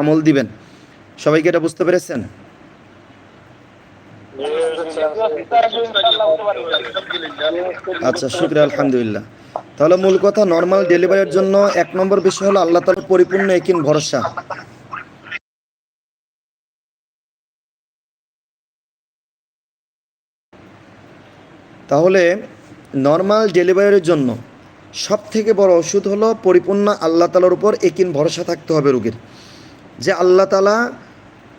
আমল দিবেন? সবাইকে এটা বুঝতে পেরেছেন? আচ্ছা শুক্রিয়া, আলহামদুলিল্লাহ। তাহলে মূল কথা নর্মাল ডেলিভারির জন্য এক নম্বর বিষয় হলো আল্লাহ তালার পরিপূর্ণ একিন ভরসা। তাহলে নর্মাল ডেলিভারির জন্য সব থেকে বড় ওষুধ হলো পরিপূর্ণ আল্লাহ তালার উপর একিন ভরসা থাকতে হবে রোগীর। যে আল্লাহ তালা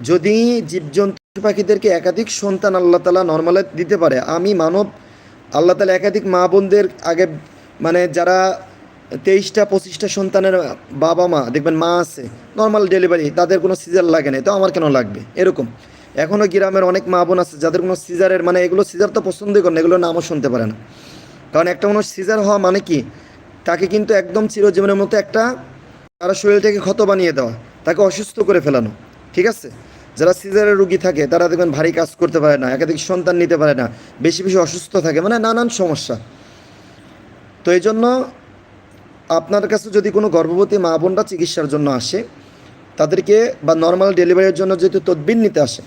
যদি জীবজন্তু পাখিদেরকে একাধিক সন্তান আল্লাহ তালা নর্মালে দিতে পারে, আমি মানব, আল্লাহ তালা একাধিক মা বোনদের আগে মানে যারা তেইশটা, পঁচিশটা সন্তানের বাবা মা, দেখবেন মা আছে নর্মাল ডেলিভারি তাদের কোনো সিজার লাগে না তো আমার কেন লাগবে? এরকম। এখনও গ্রামের অনেক মা বোন আছে, যাদের কোনো সিজারের মানে এগুলো সিজার তো পছন্দই করে না এগুলো নামও শুনতে পারে না। কারণ একটা মানুষ সিজার হওয়া মানে কি? তাকে কিন্তু একদম চিরজীবনের মতো একটা, তার শরীরটাকে ক্ষত বানিয়ে দেওয়া। তাকে অসুস্থ করে ফেলানো, ঠিক আছে? যারা সিজারের রুগী থাকে, তারা দেখবেন ভারী কাজ করতে পারে না, একাধিক সন্তান নিতে পারে না, বেশি বেশি অসুস্থ থাকে মানে নানান সমস্যা। তো এই জন্য আপনার কাছে যদি কোনো গর্ভবতী মা বোনরা চিকিৎসার জন্য আসে, তাদেরকে বা নর্মাল ডেলিভারির জন্য যেহেতু তদবির নিতে আসে,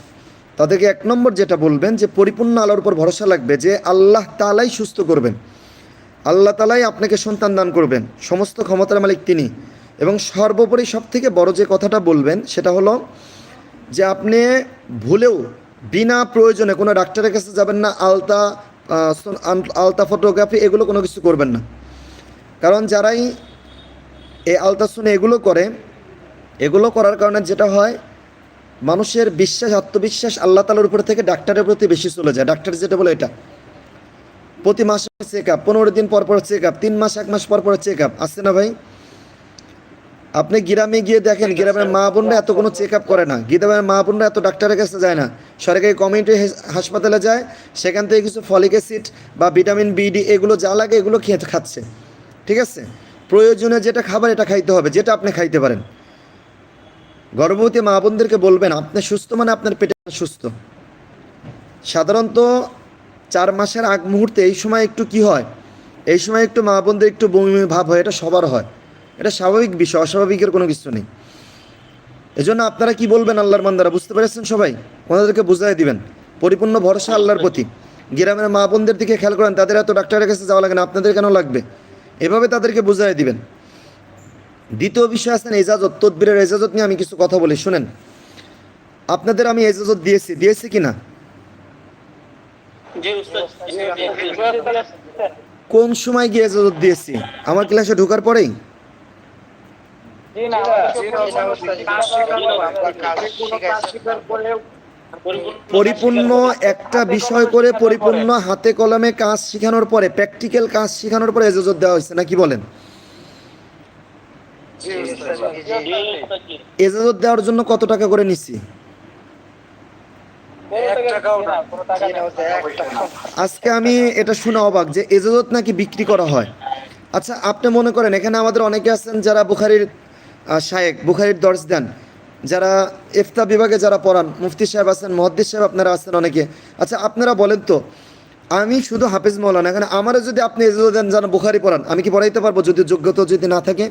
তাদেরকে এক নম্বর যেটা বলবেন যে পরিপূর্ণ আলোর উপর ভরসা লাগবে যে আল্লাহ তালাই সুস্থ করবেন। আল্লাহ তালাই আপনাকে সন্তান দান করবেন। সমস্ত ক্ষমতার মালিক তিনি। এবং সর্বোপরি সব থেকে বড় যে কথাটা বলবেন, সেটা হলো যে আপনি ভুলেও বিনা প্রয়োজনে কোনো ডাক্তারের কাছে যাবেন না, আলতা আলতা ফটোগ্রাফি এগুলো কোনো কিছু করবেন না। কারণ যারাই এই আলতাসনে এগুলো করে, এগুলো করার কারণে যেটা হয়, মানুষের বিশ্বাস, আত্মবিশ্বাস আল্লাহ তালার উপর থেকে ডাক্তারের প্রতি বেশি চলে যায়। ডাক্তার যেটা বলে এটা, প্রতি মাসে চেক আপ পনেরো দিন পর পর চেক আপ তিন মাস, এক মাস পর পর চেক আপ আসছে না ভাই? আপনি গ্রামে গিয়ে দেখেন গ্রামের মা বোনরা এত কোনো চেক আপ করে না। গ্রামের মা বোনরা এত ডাক্তারের কাছে যায় না। সরকারি কমিউনিটি হাসপাতালে যায় সেখান থেকে কিছু ফলিক অ্যাসিড বা ভিটামিন বি ডি এগুলো যা লাগে এগুলো খেয়ে খাচ্ছে। ঠিক আছে? প্রয়োজনে যেটা খাবার এটা খাইতে হবে যেটা আপনি খাইতে পারেন। গর্ভবতী মা বোনদেরকে বলবেন আপনি সুস্থ মানে আপনার পেটে সুস্থ। সাধারণত চার মাসের আগ মুহূর্তে এই সময় একটু কি হয়? এই সময় একটু মা বোনদের একটু বমি বমি ভাব হয় এটা সবার হয়। এটা স্বাভাবিক বিষয় অস্বাভাবিকের কোনো কিছু নেই। এজন্য আপনারা কি বলবেন আল্লাহর মান্দারা বুঝতে পেরেছেন সবাই? ওনাদেরকে বুঝাই দিবেন। পরিপূর্ণ ভরসা আল্লাহর প্রতি। গ্রামের মা বোনদের দিকে খেয়াল করেন তাদের এত ডাক্তারের কাছে যাওয়া লাগে না আপনাদের কেন লাগবে? এভাবে তাদেরকে বুঝাই দিবেন। দ্বিতীয় বিষয় আছেন এজাজত তদবিরের এজাজত নিয়ে আমি কিছু কথা বলি শুনেন। আপনাদের আমি এজাজত দিয়েছি দিয়েছি কি না? কোন সময় গিয়ে এজাজত দিয়েছি? আমার ক্লাসে ঢোকার পরেই জি না কাজ শেখানো আপনার কাজ শিখাইছেন পরিপূর্ণ একটা বিষয় করে পরিপূর্ণ হাতে কলমে কাজ শেখানোর পরে প্র্যাকটিক্যাল কাজ শেখানোর পরে এজাজত দেওয়া হয়েছে নাকি বলেন? এজাজত দেওয়ার জন্য কত টাকা করে নিচ্ছি এক টাকাও না। জি না উস্তাদ এক টাকাও আজকে আমি এটা শুনে অবাক যে এজাজত নাকি বিক্রি করা হয়? আচ্ছা আপনি মনে করেন এখানে আমাদের অনেকে আছেন যারা বুখারির শায়েক বুখারির দর্শ দেন। যারা ইফতা বিভাগে যারা পড়ান, মুফতি সাহেব আছেন, মহদ্দিস সাহেব আপনারা আছেন অনেকে। আচ্ছা আপনারা বলেন তো, আমি শুধু হাফিজ মৌলানা, এখানে আমারও যদি আপনি দেন যারা বুখারি পড়ান, আমি কি পড়াইতে পারব যদি যোগ্যতা যদি না থাকে?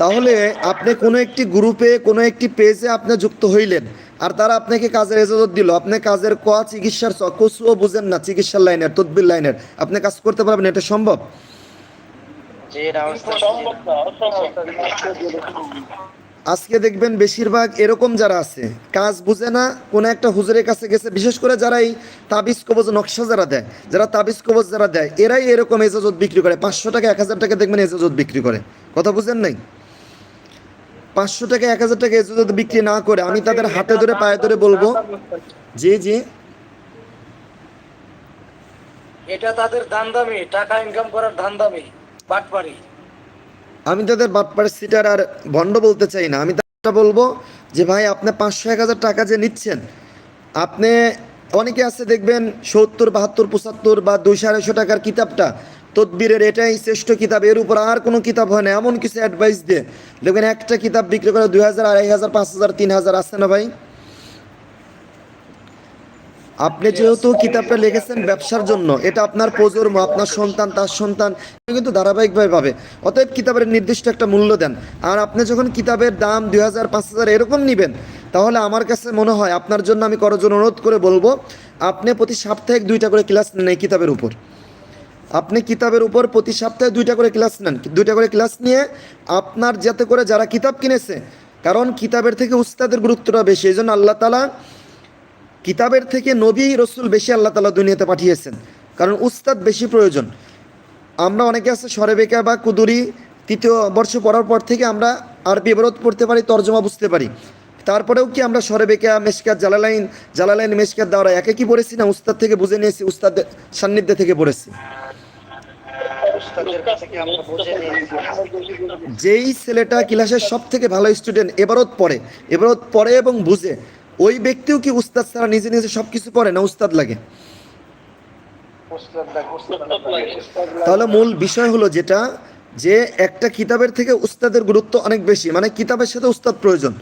তাহলে আপনি কোনো একটি গ্রুপে, কোনো একটি পেজে আপনি যুক্ত হইলেন, আর তারা আপনাকে কাজের এজাজত দিল। আপনি কাজের ক চিকিৎসার কচুও বুঝেন না, চিকিৎসার লাইনের, তদবির লাইনের। আপনি কাজ করতে পারবেন, এটা সম্ভব জি না উস্তাদ সম্ভব না অসম্ভব আজকে দেখবেন বেশিরভাগ এরকম যারা আছে কাজ বুঝে না কোনো একটা হুজুরের কাছে গেছে বিশেষ করে যারা এই তাবিজ কবজ নকশা যারা দেয় যারা তাবিজ কবজ যারা দেয় এরাই এরকম এজাজত বিক্রি করে। পাঁচশো টাকা এক হাজার টাকা দেখবেন এজাজত বিক্রি করে। কথা বুঝেন নাই? পাঁচশো টাকা এক হাজার টাকা এজাজত বিক্রি না করে আমি তাদের হাতে ধরে পায়ে ধরে বলব জি জি। এটা তাদের ধান্দামি টাকা ইনকাম করার ধান্দামি আমি তাদের বাটপার সিটার আর ভণ্ড বলতে চাই না, আমি তাটা বলব যে ভাই, আপনি পাঁচশো এক হাজার টাকা যে নিচ্ছেন, আপনি অনেকে আছে দেখবেন সত্তর, বাহাত্তর, পঁচাত্তর বা দুইশো আড়াইশো টাকার কিতাবটা, তদবিরের এটাই শ্রেষ্ঠ কিতাব, এর উপর আর কোনো কিতাব হয় না, এমন কিছু অ্যাডভাইস দিয়ে। দেখবেন একটা কিতাব বিক্রি করে দুই হাজার, আড়াই হাজার, পাঁচ হাজার, তিন হাজার আছে না ভাই? আপনি যেহেতু কিতাবটা লিখেছেন ব্যবসার জন্য, এটা আপনার প্রজন্ম, আপনার সন্তান, তার সন্তান কিন্তু ধারাবাহিকভাবে পাবে। অতএব কিতাবের নির্দিষ্ট একটা মূল্য দেন। আর আপনি যখন কিতাবের দাম দুই হাজার, পাঁচ হাজার এরকম নেবেন, তাহলে আমার কাছে মনে হয় আপনার জন্য আমি করজন অনুরোধ করে বলব, আপনি প্রতি সাপ্তাহিক দুইটা করে ক্লাস নেন এই কিতাবের উপর। আপনি কিতাবের উপর প্রতি সপ্তাহে দুইটা করে ক্লাস নেন। দুইটা করে ক্লাস নিয়ে আপনার যাতে করে যারা কিতাব কিনেছে, কারণ কিতাবের থেকে উস্তাদের গুরুত্বটা বেশি, এই জন্য আল্লাহ তালা কিতাবের থেকে নবী রসুল বেশি আল্লাহ তালা দুনিয়াতে পাঠিয়েছেন। কারণ উস্তাদ বেশি প্রয়োজন। আমরা অনেকে আছে সরেবেকা বা কুদুরি তৃতীয় বর্ষ পড়ার পর থেকে আমরা আরবি এবারত পড়তে পারি তর্জমা বুঝতে পারি। তারপরেও কি আমরা সরেবেকা মেশকাত জালালাইন জালালাইন মেশকাত দাওরা একে কি পড়েছি না? উস্তাদ থেকে বুঝে নিয়েছি উস্তাদ সান্নিধ্যে থেকে পড়েছি। যেই ছেলেটা ক্লাসের সব থেকে ভালো স্টুডেন্ট এবারত পড়ে এবারত পড়ে এবং বুঝে ওই ব্যক্তিও কি উস্তাদ ছাড়া নিজে নিজে সব কিছু পড়ে না উস্তাদ লাগে। তাহলে মূল বিষয় হলো যেটা যে একটা কিতাবের থেকে উস্তাদের গুরুত্ব অনেক বেশি মানে কিতাবের সাথে উস্তাদ প্রয়োজন।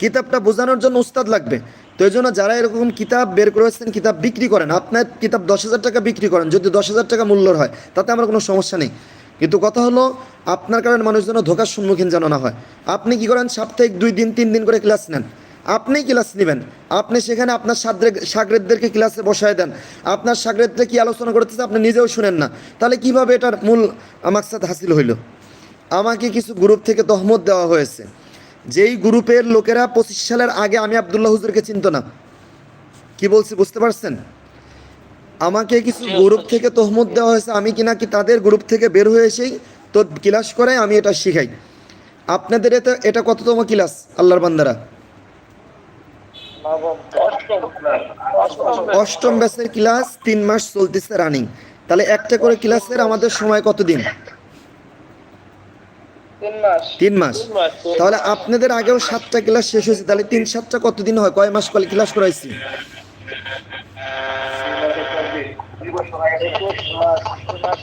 কিতাবটা বোঝানোর জন্য উস্তাদ লাগবে। তো এই জন্য যারা এরকম কিতাব বের করেছেন কিতাব বিক্রি করেন আপনার কিতাব দশ হাজার টাকা বিক্রি করেন যদি দশ হাজার টাকা মূল্যর হয় তাতে আমার কোনো সমস্যা নেই। কিন্তু কথা হলো আপনার কারণে মানুষ যেন ধোকার সম্মুখীন যেন না হয়। আপনি কি করেন সাপ্তাহিক দুই দিন তিন দিন করে ক্লাস নেন। আপনিই ক্লাস নেবেন। আপনি সেখানে আপনার সাগরেদদেরকে ক্লাসে বসায় দেন। আপনার সাগরেদরা কি আলোচনা করতেছে আপনি নিজেও শুনেন না। তাহলে কীভাবে এটার মূল মাকসাদ হাসিল হইল? আমাকে কিছু গ্রুপ থেকে তহমত দেওয়া হয়েছে। যেই গ্রুপের লোকেরা পঁচিশ সালের আগে আমি আবদুল্লাহ হুজুরকে চিনত না। কি বলছি, বুঝতে পারছেন? আমাকে কিছু গ্রুপ থেকে তহমত দেওয়া হয়েছে। আমি কি নাকি তাদের গ্রুপ থেকে বের হয়ে এসেই তো ক্লাস করাই, আমি এটা শিখাই। আপনাদের এটা এটা কততম ক্লাস, আল্লাহর বান্দারা? অষ্টম ব্যাচের ক্লাস তিন মাস চলতেছে রানিং তাহলে একটা করে ক্লাসের আমাদের সময় কতদিন? তিন মাস। তাহলে আপনাদের আগেও সাতটা ক্লাস শেষ হয়েছে তাহলে তিন সাতটা কতদিন হয়? কয় মাস কলে ক্লাস করাইছি?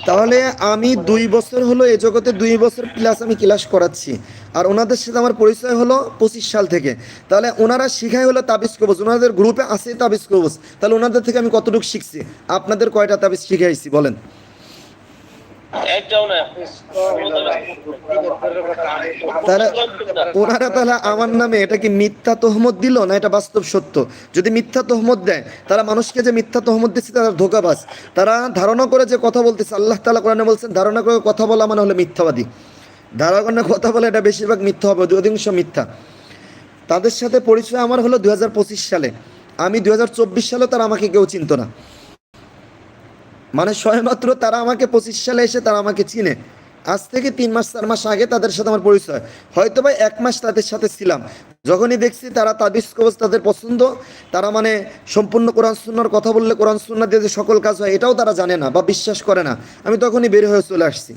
তাহলে আমি দুই বছর হলো এ জগতে দুই বছর প্লাস আমি ক্লাস করাচ্ছি। আর ওনাদের সাথে আমার পরিচয় হলো পঁচিশ সাল থেকে। তাহলে ওনারা শিখাই হলো তাবিজ কবজ। ওনাদের গ্রুপে আছে তাবিজ কবজ। তাহলে ওনাদের থেকে আমি কতটুকু শিখছি? আপনাদের কয়টা তাবিজ শিখাইছি? বলেন। তাহলে ওনারা তাহলে আমার নামে এটা কি মিথ্যা তহমত দিল না এটা বাস্তব সত্য? যদি মিথ্যা তহমত দেয়, তারা মানুষকে যে মিথ্যা তহমত দিচ্ছে তারা ধোকাবাজ। তারা ধারণা করে যে কথা বলতেছে, আল্লাহ তালা কোরআনে বলছেন, ধারণা করে কথা বলা মানে হলো মিথ্যাবাদী। ধারণা কথা বলে এটা বেশিরভাগ মিথ্যা হবে অধিকাংশ মিথ্যা। তাদের সাথে পরিচয় আমার হলো দুই হাজার পঁচিশ সালে। আমি দুই হাজার চব্বিশ সালে তারা আমাকে কেউ চিনত না। মানে সবেমাত্র তারা আমাকে পঁচিশ সালে এসে তারা আমাকে চিনে। আজ থেকে তিন মাস, চার মাস আগে তাদের সাথে আমার পরিচয়। হয়তো বা এক মাস তাদের সাথে ছিলাম। যখনই দেখছি তারা কবজ তাদের পছন্দ, তারা মানে সম্পূর্ণ কোরআন সুন্নার কথা বললে কোরআন সুন্না দিয়ে যে সকল কাজ হয়, এটাও তারা জানে না বা বিশ্বাস করে না। আমি তখনই বের হয়ে চলে আসছি।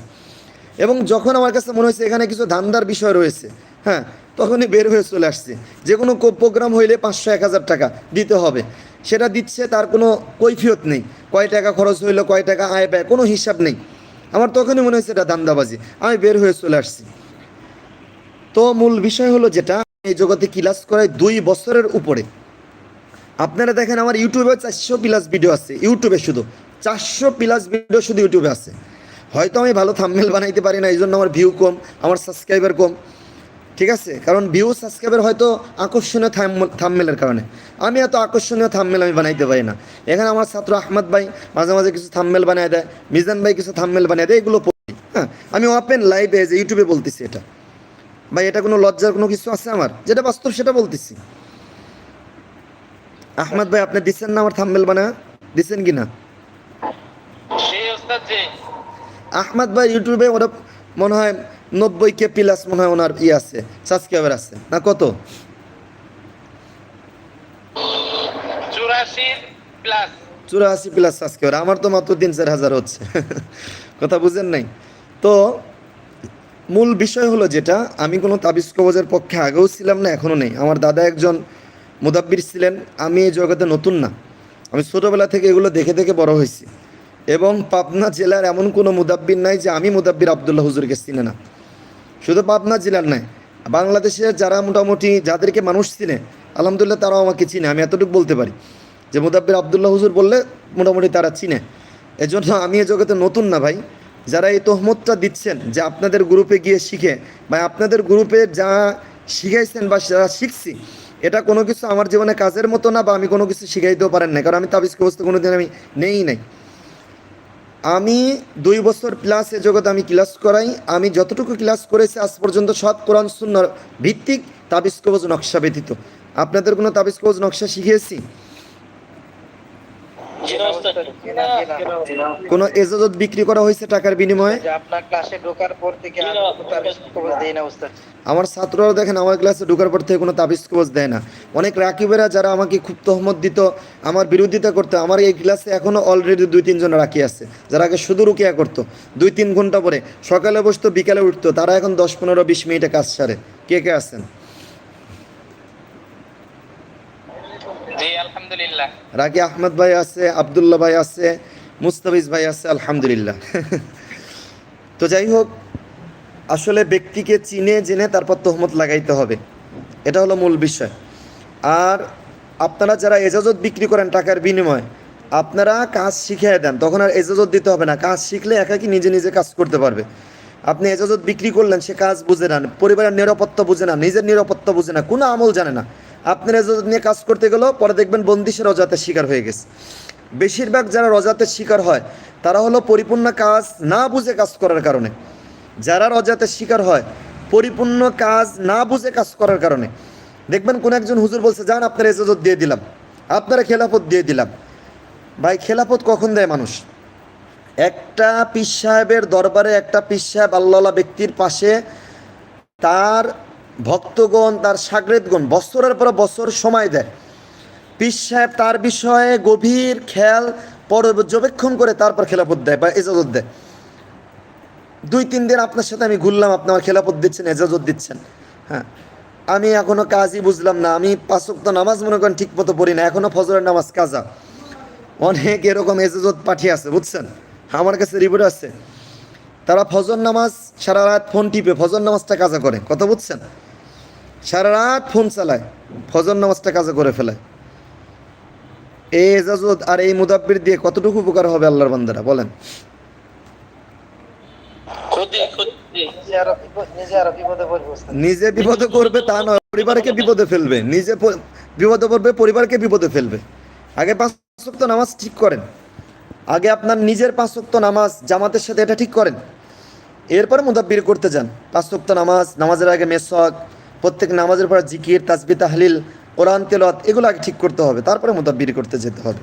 এবং যখন আমার কাছে মনে হয়েছে এখানে কিছু ধান্দার বিষয় রয়েছে হ্যাঁ তখনই বের হয়ে চলে আসছে। যে কোনো প্রোগ্রাম হইলে পাঁচশো, এক হাজার টাকা দিতে হবে। সেটা দিচ্ছে তার কোনো কৈফিয়ত নেই। কয় টাকা খরচ হইল, কয় টাকা আয় ব্যয়, কোনো হিসাব নেই। আমার তখনই মনে হয়েছে এটা ধান্দাবাজি আমি বের হয়ে চলে আসছি। তো মূল বিষয় হলো যেটা এই জগতে ক্লাস করায় দুই বছরের উপরে। আপনারা দেখেন আমার ইউটিউবে চারশো প্লাস ভিডিও আছে। ইউটিউবে শুধু। চারশো প্লাস ভিডিও শুধু ইউটিউবে আছে। হয়তো আমি ভালো থাম্বনেল বানাইতে পারি না এই জন্য আমার ভিউ কম, আমার সাবস্ক্রাইবার কম। ঠিক আছে? কারণ ভিউ সাবস্ক্রাইবার হয়তো আকর্ষণীয় থাম্মেলের কারণে। আমি এত আকর্ষণীয় থাম্মেল আমি বানাইতে পারি না। এখানে আমার ছাত্র আহমদ ভাই মাঝে মাঝে কিছু থাম্মেল বানিয়ে দেয় মিজান ভাই কিছু থাম্মেল বানিয়ে দেয় এগুলো পড়ি হ্যাঁ? আমি ওপেন লাইভে যে ইউটিউবে বলতেছি এটা। ভাই এটা কোনো লজ্জার কোনো কিছু আছে আমার? যেটা বাস্তব সেটা বলতেছি। আহমদ ভাই আপনি দিচ্ছেন না আমার থাম্বেল বানা? দিচ্ছেন কি না? আহমদ ভাই ইউটিউবে ওরা মনে হয় নব্বই কে প্লাস মনে হয় ওনার ই আছে সাবস্ক্রাইবার আছে। না কত? চুরাশি প্লাস সাবস্ক্রাইবার আমার তো মাত্র তিন চার হাজার হচ্ছে। কথা বুঝেন নাই। তো মূল বিষয় হলো যেটা আমি কোনো তাবিজ কবজের পক্ষে আগেও ছিলাম না এখনও নেই। আমার দাদা একজন মুদাব্বির ছিলেন আমি এই জগতে নতুন না। আমি ছোটোবেলা থেকে এগুলো দেখে দেখে বড় হয়েছি। এবং পাবনা জেলার এমন কোনো মুদাব্বির নাই যে আমি মুদাব্বির আবদুল্লাহ হুজুরকে চিনে না। শুধু পাবনা জেলার নাই বাংলাদেশের যারা মোটামুটি যাদেরকে মানুষ চিনে, আলহামদুলিল্লাহ তারাও আমাকে চিনে, আমি এতটুকু বলতে পারি। যে মুদাব্বির আবদুল্লাহ হুজুর বললে মোটামুটি তারা চিনে। এজন্য আমি এ জগতে নতুন না ভাই। যারা এই তহমতটা দিচ্ছেন যে আপনাদের গ্রুপে গিয়ে শিখে, বা আপনাদের গ্রুপে যা শিখাইছেন বা যারা শিখছি, এটা কোনো কিছু আমার জীবনে কাজের মতো না, বা আমি কোনো কিছু শিখাইতেও পারেন না কারণ আমি তাবিজ কবস্ত কোনো দিন আমি নেই নাই। আমি দুই বছর প্লাস এ জগতে আমি ক্লাস করাই। আমি যতটুকু ক্লাস করেছি আজ পর্যন্ত সব কোরআন শূন্য ভিত্তিক তাবিজ কবজ নকশা ব্যতীত। আপনাদের কোনো তাবিজ কবজ নকশা শিখিয়েছি? কোনো এজাজত বিক্রি করা হয়েছে টাকার বিনিময়ে? আমার ছাত্ররা দেখেন, আমার ক্লাসে ঢোকার পর থেকে কোনো তাবিজ কবজ দেয় না। অনেক রাকিবেরা যারা আমাকে খুব তহমত দিত, আমার বিরোধিতা করতো, আমার এই ক্লাসে এখনও অলরেডি দুই, তিনজন রাখি আছে, যারা আগে শুধু রুকিয়া করতো। দুই, তিন ঘণ্টা পরে সকালে বসতো, বিকালে উঠতো, তারা এখন দশ, পনেরো, বিশ মিনিটে কাজ সারে। কে কে আছেন জি আলহামদুলিল্লাহ রাকি আহমদ ভাই আছে, আবদুল্লাহ ভাই আছে, মুস্তাফিজ ভাই আছে, আলহামদুলিল্লাহ। তো যাই হোক, আসলে ব্যক্তিকে চিনে, জেনে তারপর তহমত লাগাইতে হবে। এটা হলো মূল বিষয়। আর আপনারা যারা এজাজত বিক্রি করেন টাকার বিনিময়ে, আপনারা কাজ শিখিয়ে দেন। তখন আর এজাজত দিতে হবে না। কাজ শিখলে একাকি নিজে নিজে কাজ করতে পারবে। আপনি এজাজত বিক্রি করলেন, সে কাজ বুঝে না। পরিবারের নিরাপত্তা বুঝে না, নিজের নিরাপত্তা বুঝে না, কোনো আমল জানে না। আপনার এজাজত নিয়ে কাজ করতে গেলেও পরে দেখবেন বন্দিশের রজাতের শিকার হয়ে গেছে। বেশিরভাগ যারা রজাতের শিকার হয়, তারা হলো পরিপূর্ণ কাজ না বুঝে কাজ করার কারণে। যারা রজাতের শিকার হয়, পরিপূর্ণ কাজ না বুঝে কাজ করার কারণে। দেখবেন কোন একজন হুজুর বলছে, যান, আপনার এজাজত দিয়ে দিলাম। আপনারা খেলাফত দিয়ে দিলাম। ভাই, খেলাফত কখন দেয় মানুষ? একটা পীর সাহেবের দরবারে একটা পীর সাহেব আল্লাহ ব্যক্তির পাশে তার ভক্তগণ তার সাগরেদগণ, বছরের পর বছর সময় দেয়। পীর সাহেব তার বিষয়ে গভীর খেয়াল পর্যবেক্ষণ করে তারপর খেলাফত দেয় বা এজাজত দেয়। দুই, তিন দিন আপনার সাথে আমি ঘুরলাম, আপনি আমার খেলাফত দিচ্ছেন, এজাজত দিচ্ছেন। হ্যাঁ আমি এখনও কাজই বুঝলাম না, আমি পাঁচক্ত নামাজ মনে করেন ঠিক মতো পড়ি না, এখনও ফজরের নামাজ কাজা। অনেক এরকম এজাজত পাঠিয়ে আছে, বুঝছেন? আমার কাছে রিপোর্ট আছে। তারা ফজর নামাজ সারা রাত ফোন টিপে, ফজর নামাজটা কাজা করে, কথা বুঝছেন? সারা রাত ফোন চালায় ফজর নামাজটা কাজা করে ফেলায়। এই এজাজত আর এই মুদাব্বির দিয়ে কতটুকু উপকার হবে আল্লাহর বান্দারা বলেন। নিজে বিপদ- করবে তা নয় পরিবারকে বিপদে ফেলবে। নিজে বিপদে পড়বে পরিবারকে বিপদে ফেলবে। আগে পাঁচ ওয়াক্ত নামাজ ঠিক করেন। আগে আপনার নিজের পাঁচ ওয়াক্ত নামাজ জামাতের সাথে এটা ঠিক করেন। এরপরে মুদাব্বির করতে যান। পাঁচ ওয়াক্ত নামাজ নামাজের আগে মেসক প্রত্যেক নামাজের পর জিকির তাসবি তাহলিল, কোরআন তেলত এগুলো আগে ঠিক করতে হবে। তারপরে মুদাব্বির করতে যেতে হবে।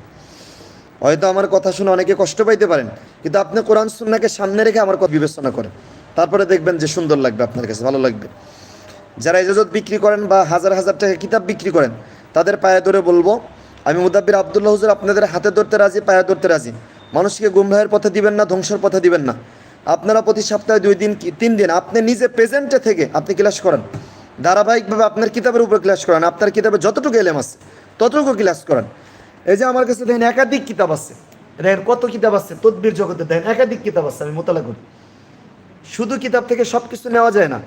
হয়তো আমার কথা শুনে অনেকে কষ্ট পাইতে পারেন, কিন্তু আপনি কোরআন, সুন্নাকে সামনে রেখে আমার কথা বিবেচনা করেন। তারপরে দেখবেন যে সুন্দর লাগবে আপনার কাছে, ভালো লাগবে। যারা এজাজত বিক্রি করেন বা হাজার হাজার টাকা কিতাব বিক্রি করেন, তাদের পায়ে ধরে বলব, আমি মুদাব্বির আবদুল্লাহ হুজুর আপনাদের হাতে ধরতে রাজি, পায়ে ধরতে রাজি। মানুষকে গুমরাহের পথে দিবেন না, ধ্বংসের পথে দিবেন না। আপনারা প্রতি সপ্তাহে দুই দিন কি, তিন দিন আপনি নিজে প্রেজেন্টে থেকে আপনি ক্লাস করেন। ধারাবাহিকভাবে আপনার কিতাবের উপর ক্লাস করেন, আপনার কিতাবে যতটুকু এলেম আছে, ততটুকু ক্লাস করেন। এই যে আমার কাছে দেখেন একাধিক কিতাব আছে, দেখেন কত কিতাব আছে তদ্বির জগতে, দেখেন একাধিক কিতাব আছে, আমি মোতালা করি। শুধু কিতাব থেকে সব কিছু নেওয়া যায় না।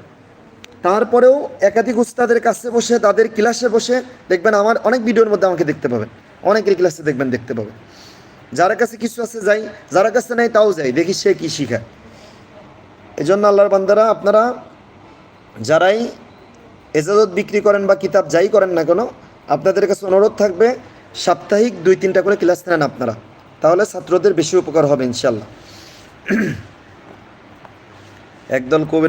তারপরেও একাধিক উস্তাদের কাছে বসে, তাদের ক্লাসে বসে দেখবেন আমার অনেক ভিডিওর মধ্যে আমাকে দেখতে পাবেন। অনেকের ক্লাসে দেখবেন, দেখতে পাবেন। যার কাছে কিছু আছে যাই, যার কাছে নাই তাও যাই, দেখি সে কি শিখায়। এই জন্য আল্লাহর বান্দারা, আপনারা যারাই এজাজত বিক্রি করেন বা কিতাব যাই করেন না কেন, আপনাদের কাছে অনুরোধ থাকবে, সাপ্তাহিক দুই, তিনটা করে ক্লাস নেন আপনারা। তাহলে ছাত্রদের বেশি উপকার হবে ইনশাল্লাহ একদল কবির